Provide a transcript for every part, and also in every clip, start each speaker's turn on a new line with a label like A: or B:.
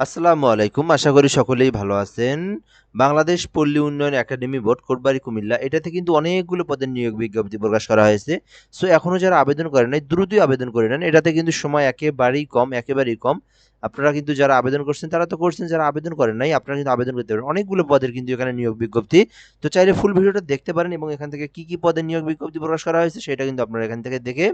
A: আসসালামু আলাইকুম, আশা করি সকলেই ভালো আছেন। বাংলাদেশ পল্লী উন্নয়ন একাডেমি বোর্ড, কোটবাড়ি, কুমিল্লা, এটাতে কিন্তু অনেকগুলো পদের নিয়োগ বিজ্ঞপ্তি প্রকাশ করা হয়েছে। সো এখনও যারা আবেদন করেন নাই, দ্রুতই আবেদন করে নেন। এটাতে কিন্তু সময় একেবারেই কম একেবারেই কম। আপনারা কিন্তু যারা আবেদন করছেন, তারা তো করছেন, যারা আবেদন করেন নাই, আপনারা কিন্তু আবেদন করতে পারেন। অনেকগুলো পদের কিন্তু এখানে নিয়োগ বিজ্ঞপ্তি। তো চাইলে ফুল ভিডিওটা দেখতে পারেন এবং এখান থেকে কি কি পদের নিয়োগ বিজ্ঞপ্তি প্রকাশ করা হয়েছে, সেটা কিন্তু আপনারা এখান থেকে দেখে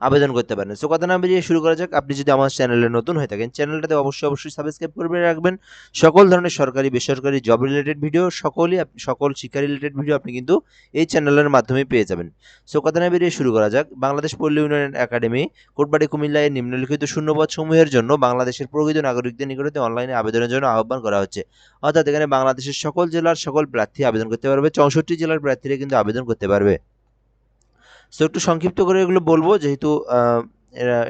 A: আবেদন করতে পারেন। সো কথা না বেরিয়ে শুরু করা যাক। আপনি যদি আমার চ্যানেলে নতুন হয়ে থাকেন চ্যানেলটাতে অবশ্যই অবশ্যই সাবস্ক্রাইব করে রাখবেন। সকল ধরনের সরকারি, বেসরকারি জব রিলেটেড ভিডিও সকলই সকল শিক্ষা রিলেটেড ভিডিও আপনি কিন্তু এই চ্যানেলের মাধ্যমে পেয়ে যাবেন। সো কথা না বেরিয়ে শুরু করা যাক। বাংলাদেশ পল্লী উন্নয়ন একাডেমি, কোটবাড়ি কুমিল্লা এর নিম্নলিখিত শূন্যপদ সমূহের জন্য বাংলাদেশের প্রকৃত নাগরিকদের নিকটতে অনলাইনে আবেদনের জন্য আহ্বান করা হচ্ছে। অর্থাৎ এখানে বাংলাদেশের সকল জেলার সকল প্রার্থী আবেদন করতে পারবে। চৌষট্টি জেলার প্রার্থীরা কিন্তু আবেদন করতে পারবে। সো একটু সংক্ষিপ্ত করে এগুলো বলব, যেহেতু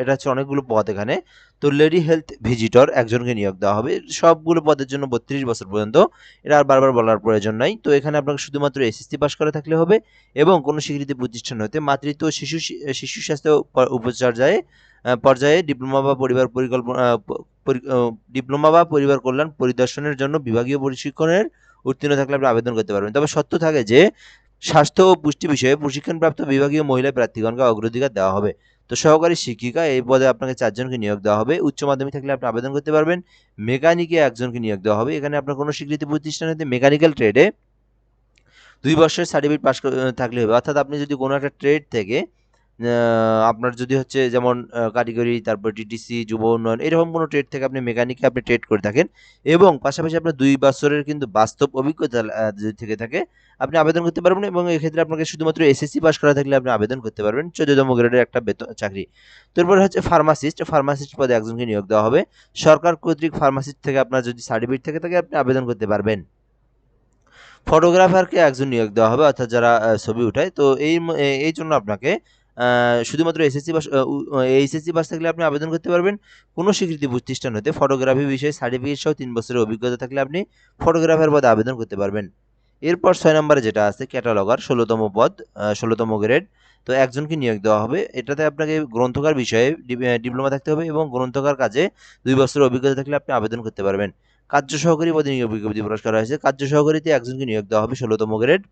A: এটা হচ্ছে অনেকগুলো পদ এখানে। তো লেডি হেলথ ভিজিটর একজনকে নিয়োগ দেওয়া হবে। সবগুলো পদের জন্য বত্রিশ বছর পর্যন্ত। এটা আর বারবার বলার প্রয়োজন নাই। তো, এখানে আপনাকে শুধুমাত্র এসএসসি পাস করা থাকলে হবে এবং কোনো স্বীকৃতি প্রতিষ্ঠান হতে মাতৃত্ব শিশু শিশু স্বাস্থ্য উপচার্যায় পর্যায়ে ডিপ্লোমা বা পরিবার পরিকল্পনা ডিপ্লোমা বা পরিবার কল্যাণ পরিদর্শনের জন্য বিভাগীয় প্রশিক্ষণের উত্তীর্ণ থাকলে আপনি আবেদন করতে পারবেন। তবে সত্য থাকে যে স্বাস্থ্য ও পুষ্টি বিষয়ে প্রশিক্ষণপ্রাপ্ত বিভাগীয় মহিলা প্রার্থীগণকে অগ্রাধিকার দেওয়া হবে। তো সহকারী শিক্ষিকা, এই পদে আপনাকে চারজনকে নিয়োগ দেওয়া হবে। উচ্চ মাধ্যমিক থাকলে আপনি আবেদন করতে পারবেন। মেকানিকে একজনকে নিয়োগ দেওয়া হবে। এখানে আপনার কোনো স্বীকৃতি প্রতিষ্ঠান হতে মেকানিক্যাল ট্রেডে দুই বছরের সার্টিফিকেট পাস থাকলে হবে। অর্থাৎ আপনি যদি কোনো একটা ট্রেড থেকে আপনার যদি হচ্ছে যেমন কারিগরি, তারপর টিটিসি যুব উন্নয়ন, এরকম কোনো ট্রেড থেকে আপনি মেকানিকে আপনি ট্রেড করে থাকেন এবং পাশাপাশি আপনার দুই বছরের কিন্তু বাস্তব অভিজ্ঞতা যদি থেকে থাকে, আপনি আবেদন করতে পারবেন এবং এক্ষেত্রে আপনাকে শুধুমাত্র এসএসসি পাস করা থাকলে আপনি আবেদন করতে পারবেন চোদ্দতম গ্রেডের একটা বেতন, চাকরি। তারপরে হচ্ছে ফার্মাসিস্ট ফার্মাসিস্ট পদে একজনকে নিয়োগ দেওয়া হবে। সরকার কর্তৃক ফার্মাসিস্ট থেকে আপনার যদি সার্টিফিকেট থেকে থাকে, আপনি আবেদন করতে পারবেন। ফটোগ্রাফারকে একজন নিয়োগ দেওয়া হবে, অর্থাৎ যারা ছবি উঠায়। তো এই এই জন্য আপনাকে শুধুমাত্র এসএসসি পাস এইচএসসি পাস থাকলে আপনি আবেদন করতে পারবেন। কোনো স্বীকৃতি প্রতিষ্ঠান হতে ফটোগ্রাফি বিষয়ে সার্টিফিকেট সহ তিন বছরের অভিজ্ঞতা থাকলে আপনি ফটোগ্রাফার পদে আবেদন করতে পারবেন। এরপর ছয় নম্বরে যেটা আছে ক্যাটালগার ষোলোতম পদ ষোলোতম গ্রেড তো একজনকে নিয়োগ দেওয়া হবে। এটাতে আপনাকে গ্রন্থকার বিষয়ে ডিপ্লোমা থাকতে হবে এবং গ্রন্থকার কাজে দুই বছরের অভিজ্ঞতা থাকলে আপনি আবেদন করতে পারবেন। কার্য সহকারী পদে নিয়োগ বিজ্ঞপ্তি প্রকাশ করা হয়েছে। কার্য সহকারীতে একজনকে নিয়োগ দেওয়া হবে ষোলোতম গ্রেড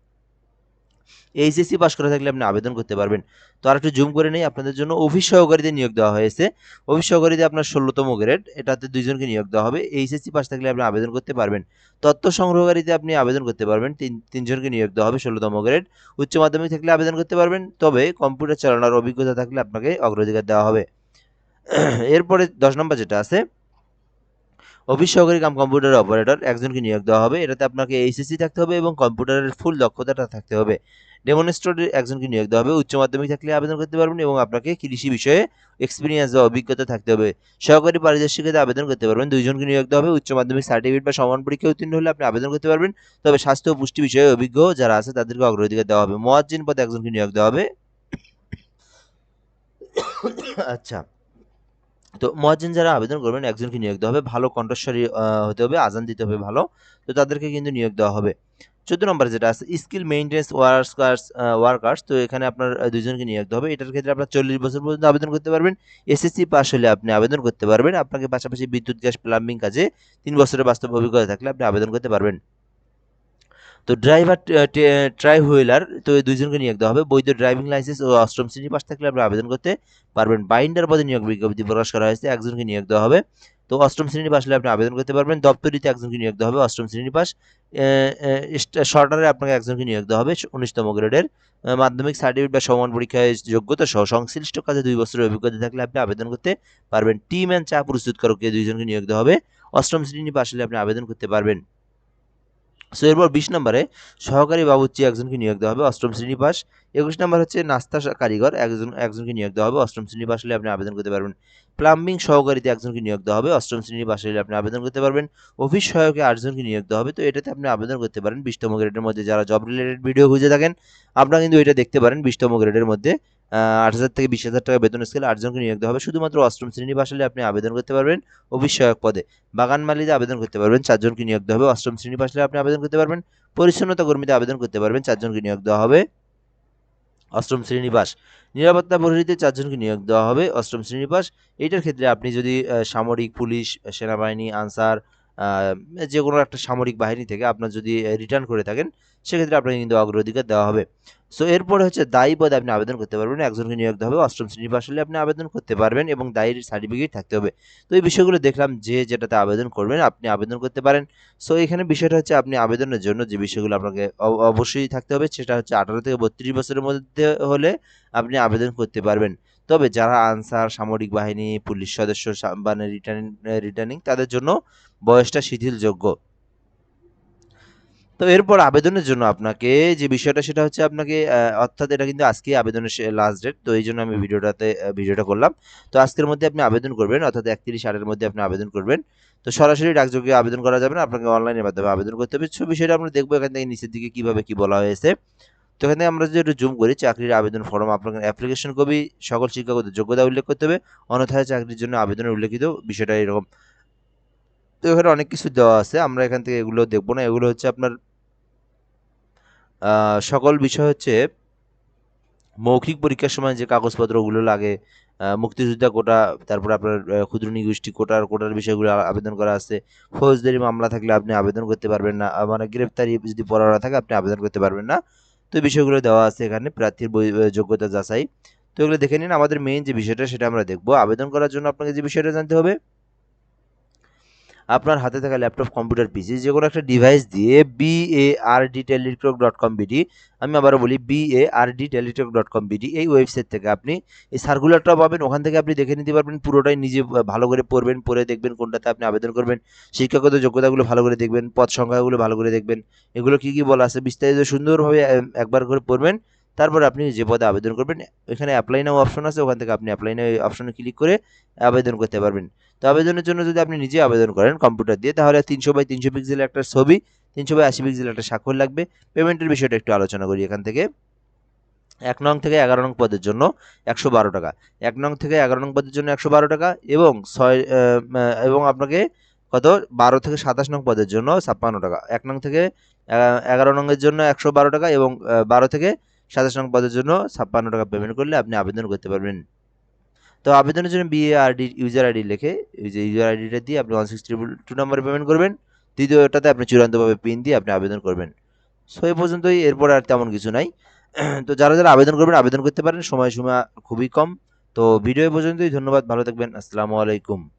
A: এইচএসসি পাস করা থাকলে আপনি আবেদন করতে পারবেন। তো আর একটু জুম করে নেই, আপনাদের জন্য অফিস সহকারীতে নিয়োগ দেওয়া হয়েছে। অফিস সহকারীতে আপনার ষোলোতম গ্রেড এটাতে দুইজনকে নিয়োগ দেওয়া হবে। এইচএসসি পাস থাকলে আপনি আবেদন করতে পারবেন। তথ্য সংগ্রহকারীতে আপনি আবেদন করতে পারবেন। তিন, তিনজনকে নিয়োগ দেওয়া হবে ষোলোতম গ্রেড উচ্চ মাধ্যমিক থাকলে আবেদন করতে পারবেন। তবে কম্পিউটার চালানোর অভিজ্ঞতা থাকলে আপনাকে অগ্রাধিকার দেওয়া হবে। এরপরে দশ নম্বর যেটা আছে অফিস সহকারী কাম কম্পিউটার অপারেটর একজনকে নিয়োগ দেওয়া হবে। এটাতে আপনাকে এইচএসসি থাকতে হবে এবং কম্পিউটারের ফুল দক্ষতাটা থাকতে হবে। ডেমনস্ট্রেটর একজনকে নিয়োগ দেওয়া হবে। উচ্চ মাধ্যমিক থাকলে আবেদন করতে পারবেন এবং আপনাকে কৃষি বিষয়ে এক্সপিরিয়েন্স বা অভিজ্ঞতা থাকতে হবে। সহকারী পারিদর্শিকাতে আবেদন করতে পারবেন। দুইজনকে নিয়োগ দেওয়া হবে। উচ্চ মাধ্যমিক সার্টিফিকেট বা সমান পরীক্ষায় উত্তীর্ণ হলে আপনি আবেদন করতে পারবেন। তবে স্বাস্থ্য ও পুষ্টি বিষয়ে অভিজ্ঞ যারা আছে, তাদেরকে অগ্রাধিকার দেওয়া হবে। মোয়াজ্জিন পদে একজনকে নিয়োগ দেওয়া হবে। আচ্ছা। তো মুয়াজ্জিন যারা আবেদন করবেন, একজনকে নিয়োগ দেওয়া হবে। ভালো কণ্ঠস্বরী হতে হবে, আজান দিতে হবে ভালো। তো তাদেরকে কিন্তু নিয়োগ দেওয়া হবে। চোদ্দ নম্বর যেটা আছে, স্কিল মেইনটেন্স ওয়ার্কার্স ওয়ার্কার্স। তো এখানে আপনার দুজনকে নিয়োগ দেওয়া হবে। এটার ক্ষেত্রে আপনার চল্লিশ বছর পর্যন্ত আবেদন করতে পারবেন। এসএসসি পাস হলে আপনি আবেদন করতে পারবেন। আপনাকে পাশাপাশি বিদ্যুৎ, গ্যাস, প্লাম্বিং কাজে তিন বছরের বাস্তব অভিজ্ঞতা থাকলে আপনি আবেদন করতে পারবেন। তো ড্রাইভার ট্রাই হুইলার তো এই দুইজনকে নিয়োগ দেওয়া হবে। বৈধ ড্রাইভিং লাইসেন্স ও অষ্টম শ্রেণি পাস থাকলে আপনি আবেদন করতে পারবেন। বাইন্ডার পদে নিয়োগ বিজ্ঞপ্তি প্রকাশ করা হয়েছে, একজনকে নিয়োগ দেওয়া হবে। তো অষ্টম শ্রেণি পাস হলে আপনি আবেদন করতে পারবেন। দপ্তরিতে একজনকে নিয়োগ দেওয়া হবে অষ্টম শ্রেণি পাস শর্টারে আপনাকে একজনকে নিয়োগ দেওয়া হবে উনিশতম গ্রেডের। মাধ্যমিক সার্টিফিকেট বা সমান পরীক্ষায় যোগ্যতা সহ সংশ্লিষ্ট কাজে দুই বছরের অভিজ্ঞতা থাকলে আপনি আবেদন করতে পারবেন। টিম অ্যান্ড চা প্রস্তুতকারককে দুইজনকে নিয়োগ দেওয়া হবে। অষ্টম শ্রেণি পাস হলে আপনি আবেদন করতে পারবেন। সো এরপর বিশ নম্বরে সহকারী বাবুর্চি একজনকে নিয়োগ দেওয়া হবে অষ্টম শ্রেণি পাস একুশ নম্বর হচ্ছে নাস্তা কারিগর, একজন একজনকে নিয়োগ দেওয়া হবে অষ্টম শ্রেণি পাস হলে আপনি আবেদন করতে পারবেন। প্লাম্বিং সহকারীতে একজনকে নিয়োগ দেওয়া হবে অষ্টম শ্রেণি পাস হলে আপনি আবেদন করতে পারবেন। অফিস সহায়কে আটজনকে নিয়োগ দেওয়া হবে, তো এটাতে আপনি আবেদন করতে পারেন। বিশতম গ্রেডের মধ্যে যারা জব রিলেটেড ভিডিও খুঁজে থাকেন, আপনারা কিন্তু এটা দেখতে পারেন বিশতম গ্রেডের মধ্যে। আট হাজার থেকে বিশ হাজার টাকা বেতন স্কেলে আটজনকে নিয়োগ দেওয়া হবে। শুধুমাত্র অষ্টম শ্রেণি পাস হলে আপনি আবেদন করতে পারবেন। অফিস সহায়ক পদে বাগান মালিতে আবেদন করতে পারবেন, চারজনকে নিয়োগ দেওয়া হবে। অষ্টম শ্রেণি পাস হলে আপনি আবেদন করতে পারবেন। পরিচ্ছন্নতা কর্মীতে আবেদন করতে পারবেন, চারজনকে নিয়োগ দেওয়া হবে। অষ্টম শ্রেণি পাস নিরাপত্তা প্রহরীতে চারজনকে নিয়োগ দেওয়া হবে অষ্টম শ্রেণি পাস এইটার ক্ষেত্রে আপনি যদি সামরিক, পুলিশ, সেনাবাহিনী, আনসার যে কোনো একটা সামরিক বাহিনী থেকে আপনার যদি রিটার্ন করে থাকেন, সেক্ষেত্রে আপনাকে কিন্তু অগ্রাধিকার দেওয়া হবে। সো এরপরে হচ্ছে দায়ী পদে আপনি আবেদন করতে পারবেন, একজনকে নিয়োগ দেওয়া হবে, অষ্টম শ্রেণি পাস হলে আপনি আবেদন করতে পারবেন এবং দায়ীর সার্টিফিকেট থাকতে হবে। তো এই বিষয়গুলো দেখলাম যে যেটাতে আবেদন করবেন, আপনি আবেদন করতে পারেন। সো এখানে বিষয়টা হচ্ছে আপনি আবেদনের জন্য যে বিষয়গুলো আপনাকে অবশ্যই থাকতে হবে, সেটা হচ্ছে আঠারো থেকে বত্রিশ বছরের মধ্যে হলে আপনি আবেদন করতে পারবেন। তবে যারা আনসার সামরিক বাহিনী পুলিশ সদস্য মানে রিটার্নিং রিটার্নিং তাদের জন্য বয়সটা শিথিলযোগ্য। তো এরপর আবেদনের জন্য আপনাকে যে বিষয়টা সেটা হচ্ছে আপনাকে অর্থাৎ এটা কিন্তু আজকে আবেদনের লাস্ট ডেট তো এই জন্য আমি ভিডিওটাতে ভিডিওটা করলাম। তো আজকের মধ্যে আপনি আবেদন করবেন অর্থাৎ একত্রিশ আটের মধ্যে আপনি আবেদন করবেন। তো সরাসরি ডাকযোগে আবেদন করা যাবে না আপনাকে অনলাইনের মাধ্যমে আবেদন করতে হবে। সো বিষয়টা আমরা দেখব এখান থেকে নিচের দিকে কীভাবে কী বলা হয়েছে। তো এখানে আমরা যদি জুম করি, চাকরির আবেদন ফর্ম আপনাকে অ্যাপ্লিকেশন কপি সকল শিক্ষাগত যোগ্যতা উল্লেখ করতে হবে। অন্যথায় চাকরির জন্য আবেদনের উল্লেখিত বিষয়টা এরকম। তো এখানে অনেক কিছু দেওয়া আছে, আমরা এখান থেকে এগুলো দেখব না। এগুলো হচ্ছে আপনার সকল বিষয় হচ্ছে মৌখিক পরীক্ষার সময় যে কাগজপত্রগুলো লাগে মুক্তিযোদ্ধা কোটা, তারপর আপনার ক্ষুদ্র নিগোষ্ঠী কোটার কোটার বিষয়গুলো আবেদন করা আছে। ফৌজদারি মামলা থাকলে আপনি আবেদন করতে পারবেন না। মানে গ্রেপ্তারি যদি পরোয়ানা থাকে, আপনি আবেদন করতে পারবেন না। তো বিষয়গুলো দেওয়া আছে এখানে, প্রার্থীর যোগ্যতা যাচাই। তো এগুলো দেখে নিন, আমাদের মেইন যে বিষয়টা সেটা আমরা দেখব। আবেদন করার জন্য আপনাকে যে বিষয়টা জানতে হবে আপনার হাতে থাকা ল্যাপটপ কম্পিউটার পিসি যে কোনো একটা ডিভাইস দিয়ে B A R D teletalk dot com BD আমি আবারও বলি B A R D teletalk dot com BD এই ওয়েবসাইট থেকে আপনি এই সার্কুলারটা পাবেন, ওখান থেকে আপনি দেখে নিতে পারবেন, পুরোটাই নিজে ভালো করে পড়বেন, পড়ে দেখবেন কোনটাতে আপনি আবেদন করবেন, শিক্ষাগত যোগ্যতাগুলো ভালো করে দেখবেন, পদ সংখ্যাগুলো ভালো করে দেখবেন, এগুলো কি কি বলা আছে বিস্তারিত সুন্দরভাবে একবার করে পড়বেন, তারপর আপনি যে পদে আবেদন করবেন, এখানে অ্যাপ্লাই নাও অপশন আছে, ওখান থেকে আপনি অ্যাপ্লাই নাও অপশনে ক্লিক করে আবেদন করতে পারবেন। তো আবেদনের জন্য যদি আপনি নিজে আবেদন করেন কম্পিউটার দিয়ে, তাহলে তিনশো বাই তিনশো পিক্সেলের একটা ছবি, তিনশো বাই আশি পিক্সেলের একটা স্বাক্ষর লাগবে। পেমেন্টের বিষয়টা একটু আলোচনা করি এখান থেকে। এক নং থেকে এগারো নং পদের জন্য একশো বারো টাকা। এক নং থেকে এগারো নং পদের জন্য একশো বারো টাকা এবং ছয় এবং আপনাকে কত? বারো থেকে সাতাশ নং পদের জন্য ছাপ্পান্ন টাকা। এক নং থেকে এগারো নংয়ের জন্য একশো বারো টাকা এবং বারো থেকে সাতাশ নং পদের জন্য ছাপ্পান্ন টাকা পেমেন্ট করলে আপনি আবেদন করতে পারবেন। তো আবেদনের জন্য বিএআরডি ইউজার আইডি লিখে যে ইউজার আইডিটা দিয়ে আপনি ওয়ান সিক্স ট্রিপল টু নাম্বারে পেমেন্ট করবেন। দ্বিতীয়টাতে আপনি চূড়ান্তভাবে পিন দিয়ে আপনি আবেদন করবেন। সো এই পর্যন্তই। এরপর আর তেমন কিছু নাই। তো যারা যারা আবেদন করবেন, আবেদন করতে পারেন। সময় সীমা খুবই কম। তো ভিডিও পর্যন্তই। ধন্যবাদ। ভালো থাকবেন। আসসালামু আলাইকুম।